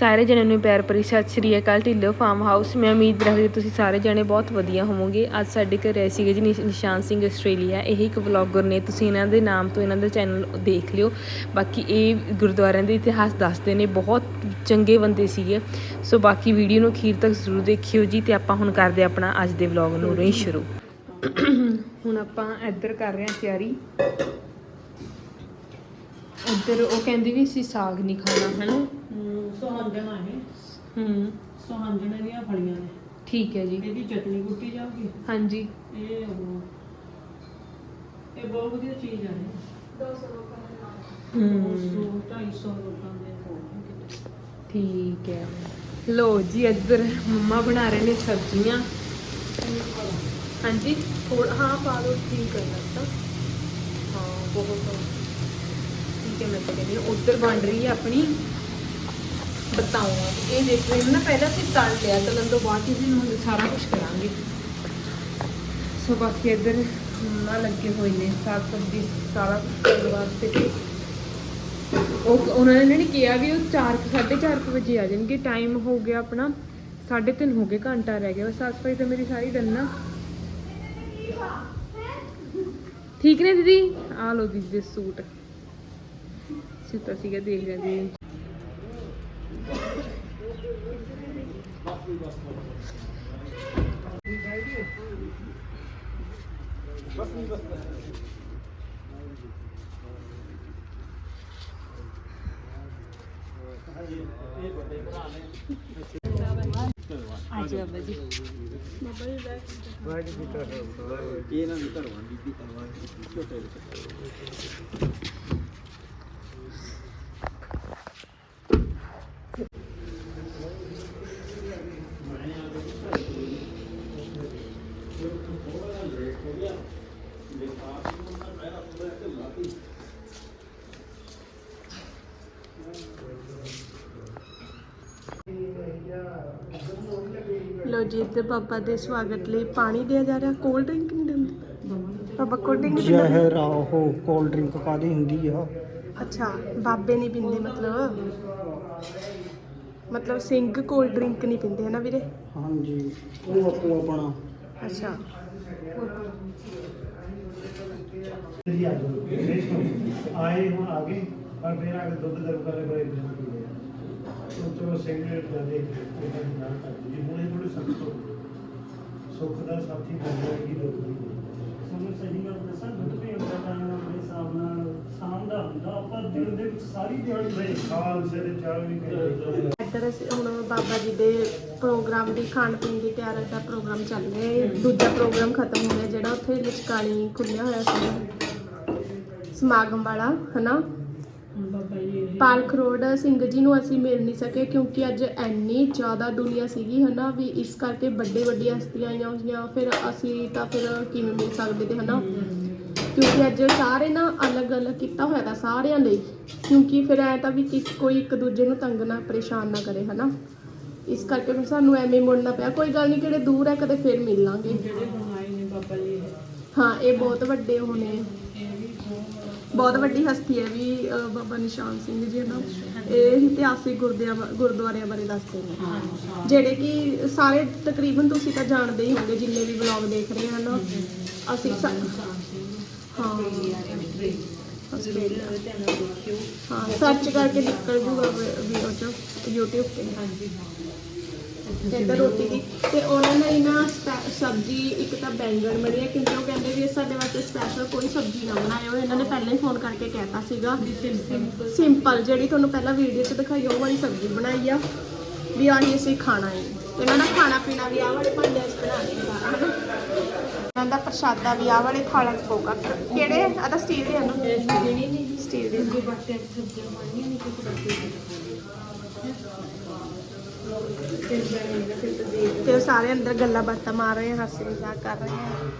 ਸਾਰੇ ਜਣਿਆਂ ਨੂੰ ਪਿਆਰ ਭਰੀ ਸਤਿ ਸ਼੍ਰੀ ਅਕਾਲ। ਢਿੱਲੋਂ ਫਾਰਮ ਹਾਊਸ ਮੈਂ ਉਮੀਦ ਰੱਖਦੀ ਤੁਸੀਂ ਸਾਰੇ ਜਣੇ ਬਹੁਤ ਵਧੀਆ ਹੋਵੋਗੇ। ਅੱਜ ਸਾਡੇ ਘਰ ਆਏ ਸੀਗੇ ਜੀ ਨਿਸ਼- ਨਿਸ਼ਾਨ ਸਿੰਘ ਆਸਟ੍ਰੇਲੀਆ। ਇਹ ਇੱਕ ਵਲੌਗਰ ਨੇ, ਤੁਸੀਂ ਇਹਨਾਂ ਦੇ ਨਾਮ ਤੋਂ ਇਹਨਾਂ ਦਾ ਚੈਨਲ ਦੇਖ ਲਿਓ। ਬਾਕੀ ਇਹ ਗੁਰਦੁਆਰਿਆਂ ਦੇ ਇਤਿਹਾਸ ਦੱਸਦੇ ਨੇ, ਬਹੁਤ ਚੰਗੇ ਬੰਦੇ ਸੀਗੇ। ਸੋ ਬਾਕੀ ਵੀਡੀਓ ਨੂੰ ਅਖੀਰ ਤੱਕ ਜ਼ਰੂਰ ਦੇਖਿਓ ਜੀ ਤੇ ਆਪਾਂ ਹੁਣ ਕਰਦੇ ਹਾਂ ਆਪਣਾ ਅੱਜ ਦੇ ਵਲੌਗ ਨੂੰ ਰਹੀ ਸ਼ੁਰੂ। ਹੁਣ ਆਪਾਂ ਇੱਧਰ ਕਰ ਰਹੇ ਹਾਂ ਤਿਆਰੀ। ਉੱਧਰ ਉਹ ਕਹਿੰਦੀ ਵੀ ਅਸੀਂ ਸਾਗ ਨਹੀਂ ਖਾਣਾ ਹਨਾ? ਸੁਹਾਂਜਣਾ ਇਹ। ਹੂੰ। ਸੁਹਾਂਜਣੇ ਦੀਆਂ ਫਲੀਆਂ ਨੇ। ਠੀਕ ਹੈ ਜੀ। ਇਹਦੀ ਚਟਨੀ ਕੁੱਟੀ ਜਾਊਗੀ? ਹਾਂਜੀ। ਇਹ ਉਹ ਇਹ ਬਹੁਤ ਵਧੀਆ ਚੀਜ਼ ਆ ਇਹ। ਹੂੰ। 200 250 ਲੋਕਾਂ ਦੇ ਹੋਣਗੇ ਠੀਕ ਹੈ। ਲੋ ਜੀ ਇੱਧਰ ਮੰਮਾ ਬਣਾ ਰਹੇ ਨੇ ਸਬਜ਼ੀਆਂ। ਹਾਂਜੀ। ਥੋੜਾ ਹਾਂ ਪਾ ਦੋ ਠੀਕ ਹੈ ਲੱਗਦਾ ਹਾਂ ਬਹੁਤ ਠੀਕ ਹੈ ਮੈਂ ਤਾਂ ਕਹਿੰਦੀ ਉੱਧਰ ਬਣ ਰਹੀ ਹੈ ਆਪਣੀ ਬਤਾਉਂਗਾ ਇਹ ਦੇਖ ਰਹੇ ਹੋ ਨਾ ਪਹਿਲਾਂ ਅਸੀਂ ਤਲ ਲਿਆ, ਤਲਣ ਤੋਂ ਬਾਅਦ ਅਸੀਂ ਹੁਣ ਸਾਰਾ ਕੁਝ ਕਰਾਂਗੇ। ਸੋ ਬਾਕੀ ਇੱਧਰ ਮੰਮਾ ਲੱਗੇ ਹੋਏ ਨੇ, ਸਾਗ ਸਬਜ਼ੀ, ਸਾਰਾ ਕੁਝ ਕਰਨ ਵਾਸਤੇ। ਉਹ ਉਹਨਾਂ ਨੇ ਨਹੀਂ ਕਿਹਾ ਵੀ ਉਹ 4 4:30 ਵਜੇ ਆ ਜਾਣਗੇ। ਟਾਈਮ ਹੋ ਗਿਆ ਆਪਣਾ 3:30 ਹੋ ਗਏ, ਘੰਟਾ ਰਹਿ ਗਿਆ। ਬਸ ਸਾਫ਼ ਸਫ਼ਾਈ ਤਾਂ ਮੇਰੀ ਸਾਰੀ ਡਨ ਨਾ। ਠੀਕ ਨੇ ਦੀਦੀ? ਆ ਲੋ ਦੀਦੀ ਦੇ ਸੂਟ। ਸਿੱਤਾ ਸੀਗਾ ਦੇਖ ਲਿਆ ਜੀ ਅੱਜ ਬਾਬਾ ਜੀ ਇਹਨਾਂ ਨੂੰ ਧਰਵਾਂ ਬੀਬੀ ਧਰਵਾਂ ਛੋਟੇ ਲੋ ਜੀ ਇੱਧਰ ਪਾਪਾ ਦੇ ਸਵਾਗਤ ਲਈ ਪਾਣੀ ਦਿਆ ਜਾ ਰਿਹਾ। ਕੋਲਡ ਡਰਿੰਕ ਨਹੀਂ ਦਿੰਦੇ ਪਾਪਾ ਕੋਲਡ ਡਰਿੰਕ ਨਹੀਂ ਦਿੰਦੇ ਜ਼ਹਿਰ ਆ ਉਹ ਕੋਲਡ ਡਰਿੰਕ ਕਾਦੀ ਹੁੰਦੀ ਆ। ਅੱਛਾ ਬਾਬੇ ਨਹੀਂ ਪੀਂਦੇ ਮਤਲਬ? ਮਤਲਬ ਸਿੰਘ ਕੋਲਡ ਡਰਿੰਕ ਨਹੀਂ ਪੀਂਦੇ ਹੈ ਨਾ ਵੀਰੇ? ਹਾਂਜੀ ਉਹ ਆਪੋ ਆਪਣਾ। ਅੱਛਾ। ਆਏ ਹੁਣ ਆ ਗਏ ਪਰ ਫਿਰ ਆ ਕੇ ਦੁੱਧ ਗਰਮ ਕਰਨੇ ਬੜੇ ਉਹ ਚਲੋ ਸਿੰਗਰੇਟ ਦਾ ਦੇਖ ਕੇ ਨਾਲ ਕਰਦੀ ਜੀ ਹੁਣ ਥੋੜੇ ਸਖਤ ਹੋ। ਸੁੱਖ ਦਾ ਸਾਥੀ ਬਣ ਜਾਏਗੀ ਦੁੱਖ ਦੀ ਤੁਹਾਨੂੰ ਸਹੀ ਗੱਲ ਦੱਸਾਂ ਦੁੱਧ ਪੀਣ ਦਾ ਟਾਈਮ ਆਪਣੇ ਹਿਸਾਬ ਨਾਲ ਸ਼ਾਮ ਦਾ ਹੁੰਦਾ ਆਪਾਂ ਦਿਨ ਦੇ ਵਿੱਚ ਸਾਰੀ ਦਿਹਾੜੀ ਨਹੀਂ ਖਾਲ ਸਿਰ ਚਾਹ ਵੀ ਕਰਦੇ ਇੱਧਰ ਅਸੀਂ ਹੁਣ ਬਾਬਾ ਜੀ ਦੇ ਪ੍ਰੋਗਰਾਮ ਦੀ ਖਾਣ ਪੀਣ ਦੀ ਤਿਆਰੀ ਦਾ ਪ੍ਰੋਗਰਾਮ ਚੱਲ ਰਿਹਾ ਹੈ। ਦੂਜਾ ਪ੍ਰੋਗਰਾਮ ਖਤਮ ਹੋ ਗਿਆ ਜਿਹੜਾ ਉੱਥੇ ਲਿਚਕਾਲੀ ਖੁੱਲਿਆ ਹੋਇਆ ਸੀ। ਸਮਾਗਮ ਵਾਲਾ ਹਨਾ? ਪਾਲਕ ਰੋਡ ਸਿੰਘ ਜੀ ਨੂੰ ਅਸੀਂ ਮਿਲ ਨਹੀਂ ਸਕੇ ਕਿਉਂਕਿ ਅੱਜ ਇੰਨੀ ਜ਼ਿਆਦਾ ਦੁਨੀਆ ਸੀਗੀ ਹਨਾ ਵੀ ਇਸ ਕਰਕੇ ਵੱਡੇ ਵੱਡੀਆਂ ਹਸਤੀਆਂ ਆਈਆਂ ਹੋਈਆਂ। ਫਿਰ ਅਸੀਂ ਤਾਂ ਫਿਰ ਕਿਵੇਂ ਮਿਲ ਸਕਦੇ ਤੇ ਹਨਾ? ਕਿਉਂਕਿ ਅੱਜ ਸਾਰੇ ਨਾ ਅਲੱਗ-ਅਲੱਗ ਕੀਤਾ ਹੋਇਆ ਤਾਂ ਸਾਰਿਆਂ ਲਈ। ਕਿਉਂਕਿ ਫਿਰ ਐ ਤਾਂ ਵੀ ਕਿਸ ਕੋਈ ਇੱਕ ਦੂਜੇ ਨੂੰ ਤੰਗ ਨਾ ਪਰੇਸ਼ਾਨ ਨਾ ਕਰੇ ਹਨਾ? ਇਸ ਕਰਕੇ ਫਿਰ ਸਾਨੂੰ ਐਵੇਂ ਮੁੜਨਾ ਪਿਆ। ਕੋਈ ਗੱਲ ਨਹੀਂ ਕਿਹੜੇ ਦੂਰ ਹੈ ਕਦੇ ਫਿਰ ਮਿਲ ਲਾਂਗੇ। ਜਿਹੜੇ ਹੁਣ ਆਏ ਨੇ ਬਾਬਾ ਜੀ। ਇਹ ਹਾਂ ਇਹ ਬਹੁਤ ਵੱਡੇ ਹੋਣੇ ਇਹ ਵੀ ਬਹੁਤ ਬਹੁਤ ਵੱਡੀ ਹਸਤੀ ਹੈ ਵੀ ਅਹ, ਬਾਬਾ ਨਿਸ਼ਾਨ ਸਿੰਘ ਜੀ ਨਾ। ਇਹ ਇਤਿਹਾਸਿਕ ਗੁਰਦੁਆਰਿਆਂ ਗੁਰਦੁਆਰਿਆਂ ਬਾਰੇ ਦੱਸਦੇ ਨੇ। ਜਿਹੜੇ ਕਿ ਸਾਰੇ ਤਕਰੀਬਨ ਤੁਸੀਂ ਤਾਂ ਜਾਣਦੇ ਹੀ ਹੋਗੇ ਜਿੰਨੇ ਵੀ ਵਲੌਗ ਦੇਖ ਰਹੇ ਹਨ ਅਸੀਂ ਸ- ਹਾਂ। ਸਰਚ ਕਰਕੇ ਨਿਕਲ ਜੂਗਾ ਵੀ ਉਹ ਚ, YouTube ਤੇ। ਹਾਂਜੀ ਤੇ ਰੋਟੀ ਦੀ ਤੇ ਉਹਨਾਂ ਨੇ ਨਾ ਸਬਜ਼ੀ, ਇੱਕ ਤਾਂ ਬੈਂਗਣ ਬਣੀ ਹੈ ਕਿਉਂਕਿ ਉਹ ਕਹਿੰਦੇ ਵੀ ਸਾਡੇ ਵਾਸਤੇ ਸਪੈਸ਼ਲ ਕੋਈ ਸਬਜ਼ੀ ਨਾ ਬਣਾਇਓ ਇਹਨਾਂ ਨੇ ਪਹਿਲਾਂ ਹੀ ਫੋਨ ਕਰਕੇ ਕਹਿਤਾ ਸੀਗਾ। ਸਿੰਪਲ ਜਿਹੜੀ ਤੁਹਾਨੂੰ ਪਹਿਲਾਂ ਵੀਡੀਓ 'ਚ ਦਿਖਾਈ, ਉਹ ਵਾਲੀ ਸਬਜ਼ੀ ਬਣਾਈ ਆ। ਵੀ ਆਹੀ ਅਸੀਂ ਖਾਣਾ ਹੈ ਤੇ ਇਹਨਾਂ ਦਾ ਖਾਣਾ ਪੀਣਾ ਵੀ ਆਹ ਵਾਲੇ ਭਾਂਡਿਆਂ 'ਚ ਬਣਾ ਕੇ ਸਾਰਾ ਇਹਨਾਂ ਦਾ ਪ੍ਰਸ਼ਾਦਾ ਵੀ ਆ ਵਾਲੇ ਥਾਲਾਂ 'ਚ ਪਊਗਾ ਕਿਹੜੇ? ਆ ਤਾਂ ਸਟੀਲ ਦੇ ਹਨ ਸਟੀਲ ਦੇ ਅੱਗੇ ਬਾਟੇ ਸਬਜ਼ੀਆਂ ਬਣਨੀਆਂ ਨਹੀਂ ਕਿ ਕੁਦਰਤੀ ਤੇ ਸਾਰੇ ਅੰਦਰ ਗੱਲਾਂ ਬਾਤਾਂ ਮਾਰ ਰਹੇ ਆ, ਹਾਸੇ ਮਜ਼ਾਕ ਕਰ ਰਹੇ ਆ। ਹਾਂ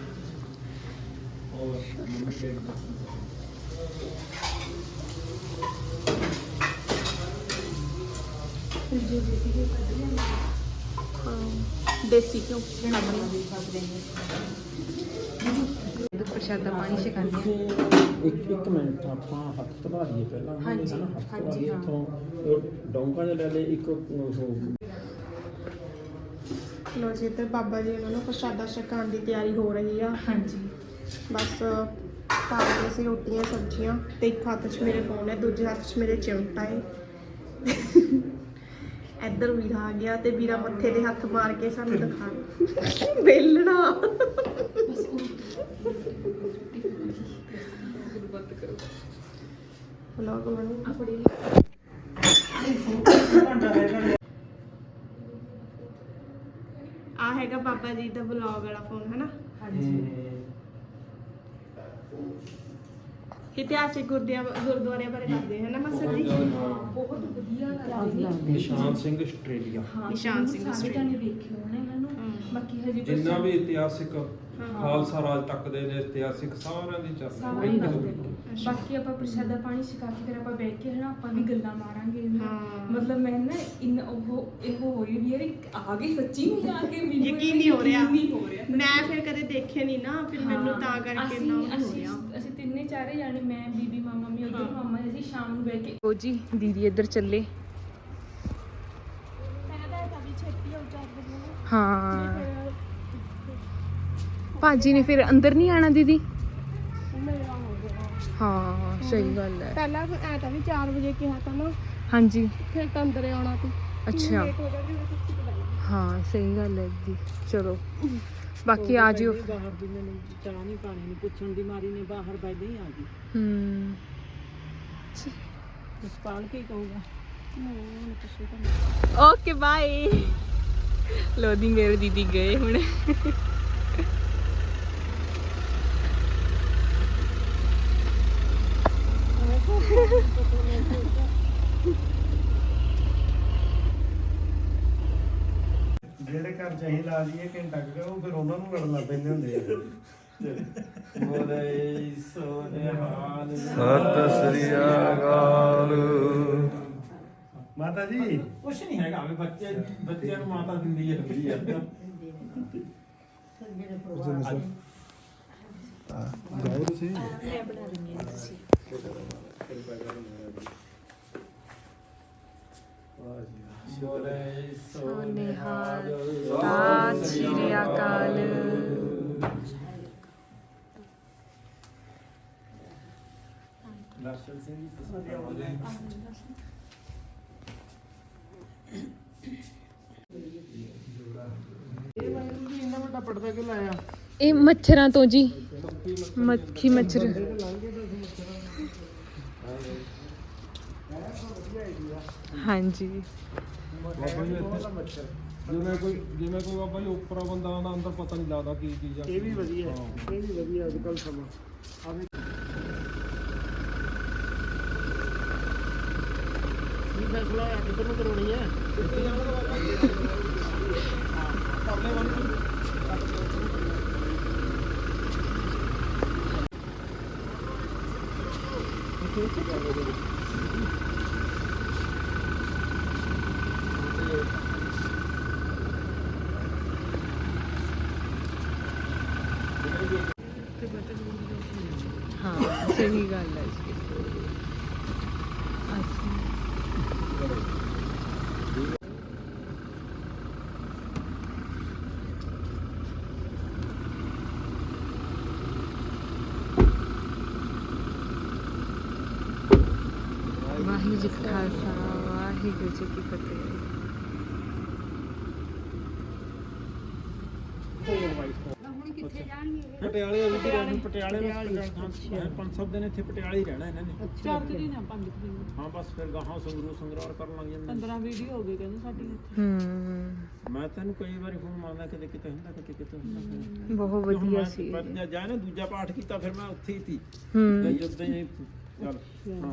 ਦੇਸੀ ਘਿਓ ਸਕਦੇ ਨੇ ਇੱਧਰ ਪ੍ਰਸ਼ਾਦਾ ਪਾਣੀ ਛਕਾਉਂਦੇ ਆ ਇੱਕ ਇੱਕ ਮਿੰਟ ਆਪਾਂ ਹੱਥ ਧਵਾ ਲਈਏ ਪਹਿਲਾਂ। ਉਹਨਾਂ ਦੇ ਹਾਂਜੀ, ਹਨਾ ਹੱਥ ਧਵਾ ਹਾਂਜੀ, ਲਈਏ ਹਾਂ। ਇੱਥੋਂ। ਡੌਂਕਾ ਜਿਹਾ ਲੈ ਲੈ ਇੱਕ ਉਹ ਲੋ ਜੀ ਇੱਧਰ ਬਾਬਾ ਜੀ ਉਹਨਾਂ ਨੂੰ ਪ੍ਰਸ਼ਾਦਾ ਛਕਾਉਣ ਦੀ ਤਿਆਰੀ ਹੋ ਰਹੀ ਆ। ਹਾਂਜੀ। ਬਸ ਪਾ ਕੇ ਅਸੀਂ ਰੋਟੀਆਂ ਸਬਜ਼ੀਆਂ ਤੇ ਇੱਕ ਹੱਥ 'ਚ ਮੇਰੇ ਫੋਨ ਹੈ ਦੂਜੇ ਹੱਥ 'ਚ ਮੇਰੇ ਚਿਮਟਾ ਹੈ। ਇੱਧਰ ਵੀਰਾ ਆ ਗਿਆ ਤੇ ਵੀਰਾ ਮੱਥੇ ਤੇ ਹੱਥ ਮਾਰ ਕੇ ਸਾਨੂੰ ਦਿਖਾ। ਵੇਲਣਾ। ਵਲੌਗ ਬਣੂ। ਆ ਹੈਗਾ ਬਾਬਾ ਜੀ ਦਾ ਵਲੌਗ ਵਾਲਾ ਫੋਨ ਹਨਾ? ਨਾ ਇਤਿਹਾਸਿਕ ਗੁਰਦੁਆਰਿਆਂ ਗੁਰਦੁਆਰਿਆਂ ਬਾਰੇ ਦੱਸਦੇ ਹੈ ਨਾ ਮਸਰ ਜੀ? ਬਹੁਤ ਵਧੀਆ ਲੱਗਦੇ ਨੇ ਨਿਸ਼ਾਨ ਸਿੰਘ ਆਸਟ੍ਰੇਲੀਆ। ਹਾਂ ਨਿਸ਼ਾਨ ਸਿੰਘ ਵੇਖਿਓ ਨਾ ਇਹਨਾਂ ਨੂੰ। ਹਮ। ਬਾਕੀ ਹਜੇ ਜਿੰਨਾ ਵੀ ਇਤਿਹਾਸਿਕ। ਖਾਲਸਾ ਰਾਜ ਤੱਕ ਦੇ ਨੇ ਇਤਿਹਾਸਿਕ ਸਾਰਿਆਂ ਦੀ ਚਰਚਾ ਬਾਕੀ ਆਪਾਂ ਪ੍ਰਸ਼ਾਦਾ ਪਾਣੀ ਛਕਾ ਕੇ ਫਿਰ ਆਪਾਂ ਬੈਠ ਕੇ ਹਨਾ ਆਪਾਂ ਵੀ ਗੱਲਾਂ ਮਾਰਾਂਗੇ। ਹਾਂ। ਮਤਲਬ ਮੈਂ ਨਾ ਇਨ ਉਹ ਇਹੋ ਹੋਈ ਵੀ ਯਾਰ ਇੱਕ ਆ ਗਈ ਸੱਚੀ ਨਹੀਂ ਆ ਕੇ ਮੈਨੂੰ ਯਕੀਨ ਨਹੀਂ ਹੋ ਰਿਹਾ। ਯਕੀਨ ਨਹੀਂ ਹੋ ਰਿਹਾ। ਮੈਂ ਫਿਰ ਕਦੇ ਦੇਖੇ ਨਹੀਂ ਨਾ ਫਿਰ ਮੈਨੂੰ ਹਾਂ, ਤਾਂ ਕਰਕੇ ਅਸੀਂ- ਨਾ ਹੋ ਅਸੀਂ- ਰਿਹਾ। ਅਸੀਂ ਤਿੰਨੇ ਚਾਰੇ ਜਾਣੇ ਮੈਂ ਬੀਬੀ ਮਾਮਾ ਮੀ ਉਧਰ ਹਾਂ। ਮਾਮਾ ਜੀ ਅਸੀਂ ਸ਼ਾਮ ਨੂੰ ਬਹਿ ਕੇ ਉਹ ਜੀ ਦੀਦੀ ਇੱਧਰ ਚੱਲੇ। ਮੈਂ ਤਾਂ ਕभी ਛੇਤੀ ਹੋ ਜਾਂਦੀ ਹਾਂ। ਭਾਜੀ ਨੇ ਫਿਰ ਅੰਦਰ ਨਹੀਂ ਆਣਾ ਦੀਦੀ? ਮੇਰਾ ਹੋ ਗਿਆ। ਹਾਂ ਸਹੀ ਗੱਲ ਹੈ। ਪਹਿਲਾਂ ਐ ਤਾਂ ਵੀ 4 ਵਜੇ ਕਿਹਾ ਤਾਂ ਨਾ। ਹਾਂਜੀ। ਫਿਰ ਤਾਂ ਅੰਦਰ ਆਉਣਾ ਸੀ। ਅੱਛਾ। ਲੇਟ ਹੋ ਜਾਂਦੀ ਮੈਂ ਕੁਛ ਪਤਾ ਨਹੀਂ ਹਾਂ ਸਹੀ ਗੱਲ ਹੈ ਜੀ। ਚਲੋ। ਬਾਕੀ ਆ ਜਿਓ। ਬਾਹਰ ਦੀ ਮੈਨੂੰ ਚਾਹ ਨਹੀਂ ਪਾਣੀ ਨਹੀਂ ਪੁੱਛਣ ਦੀ ਮਾਰੀ ਨੇ ਬਾਹਰ ਬੈਠੇ ਹੀ ਆ ਗਈ। ਹੂੰ। ਜਸਪਾਲ ਕੀ ਕਹੂਗਾ? ਕੁਛ ਓਕੇ ਬਾਏ। ਲੋਦੀ ਮੇਰੇ ਦੀਦੀ ਗਏ ਹੁਣ। ਚ ਅਸੀਂ ਲਾ ਲਈਏ ਘੰਟਾ ਕੁ ਉਹ ਫਿਰ ਉਹਨਾਂ ਨੂੰ ਲੜਨ ਲੱਗ ਪੈਂਦੇ ਹੁੰਦੇ ਆ। ਬੋਲੇ ਸੋਨਿਹਾਲ ਸਤਿ ਸ੍ਰੀ ਅਕਾਲ। ਮਾਤਾ ਜੀ? ਕੁਛ ਨਹੀਂ ਹੈਗਾ ਵੀ ਬੱਚੇ ਬੱਚਿਆਂ ਨੂੰ ਮਾਤਾ ਦਿੰਦੀ ਹੈ ਹੁੰਦੀ ਆ ਜਾਓ ਤੁਸੀਂ ਮੈਂ ਬਣਾ ਦਿੰਦੀ ਹਾਂ। ਤੁਸੀਂ ਬੋਲੇ ਸੋਨਿਹਾਲ ਸਤਿ ਸ੍ਰੀ ਅਕਾਲ ਦਰਸ਼ਨ ਸਿੰਘ ਜੀ ਤੁਸੀਂ ਬੋਲੇ ਇੰਨਾ ਵੱਡਾ ਪੜਦਾ ਕਿਉਂ ਲਾਇਆ ਇਹ ਮੱਛਰਾਂ ਤੋਂ ਜੀ। ਮੱਖੀ ਮੱਛਰ। ਹਾਂਜੀ। ਬਾਬਾ ਜੀ ਇੱਥੇ ਜਿਵੇਂ ਕੋਈ ਜਿਵੇਂ ਕੋਈ ਬਾਬਾ ਜੀ ਉੱਪਰਾ ਬੰਦਾ ਆਉਂਦਾ ਅੰਦਰ ਪਤਾ ਨਹੀਂ ਲੱਗਦਾ ਕੀ ਚੀਜ਼ ਆ। ਇਹ ਵੀ ਵਧੀਆ ਹੈ, ਇਹ ਵੀ ਵਧੀਆ ਅੱਜ ਕੱਲ ਸਮਾਂ ਆਵੇ ਕੀ ਫੈਸਲਾ ਹੈ ਕਿੱਧਰ ਨੂੰ ਕਰਾਉਣੀ ਹੈ? ਹਾਂ ਸਹੀ ਗੱਲ ਹੈ ਜੀ ਅੱਛਾ ਵਾਹਿਗੁਰੂ ਜੀ ਕਾ ਖਾਲਸਾ ਵਾਹਿਗੁਰੂ ਜੀ ਕੀ ਫਤਿਹ ਪਟਿਆਲੇ ਵੀ ਰਹਿਣਾ ਪਟਿਆਲੇ ਬਸ ਪੰਜ ਸੱਤ ਦਿਨ ਇੱਥੇ ਪਟਿਆਲੇ ਹੀ ਰਹਿਣਾ ਇਹਨਾਂ ਨੇ। ਚਾਰ ਕੁ ਦਿਨ ਆ ਪੰਜ ਕੁ ਦਿਨ। ਹਾਂ ਬਸ ਫਿਰ ਗਾਹਾਂ ਸੰਗਰੂਰ ਸੰਗਰਾਰ ਕਰਨ ਲੱਗ ਜਾਂਦੇ 15 ਵੀਡੀਓ ਹੋ ਗਏ ਕਹਿੰਦੇ ਸਾਡੀ ਹੂੰ। ਮੈਂ ਤੈਨੂੰ ਕਈ ਵਾਰੀ ਫੋਨ ਮਾਰਦਾ ਕਿਤੇ ਕਿਤੇ ਹੁੰਦਾ ਕਿਤੇ ਕਿਤੇ ਹੁੰਦਾ। ਫਿਰ ਬਹੁਤ ਹੁਣ ਵਧੀਆ ਮੈਂ ਸੀ। ਪਰ ਜਾ- ਜਾ ਨਾ ਦੂਜਾ ਪਾਠ ਕੀਤਾ ਫਿਰ ਮੈਂ ਉੱਥੇ ਹੀ ਸੀ। ਹੂੰ। ਗਈ ਉਦਾਂ ਹੀ ਚੱਲ। ਹਾਂ।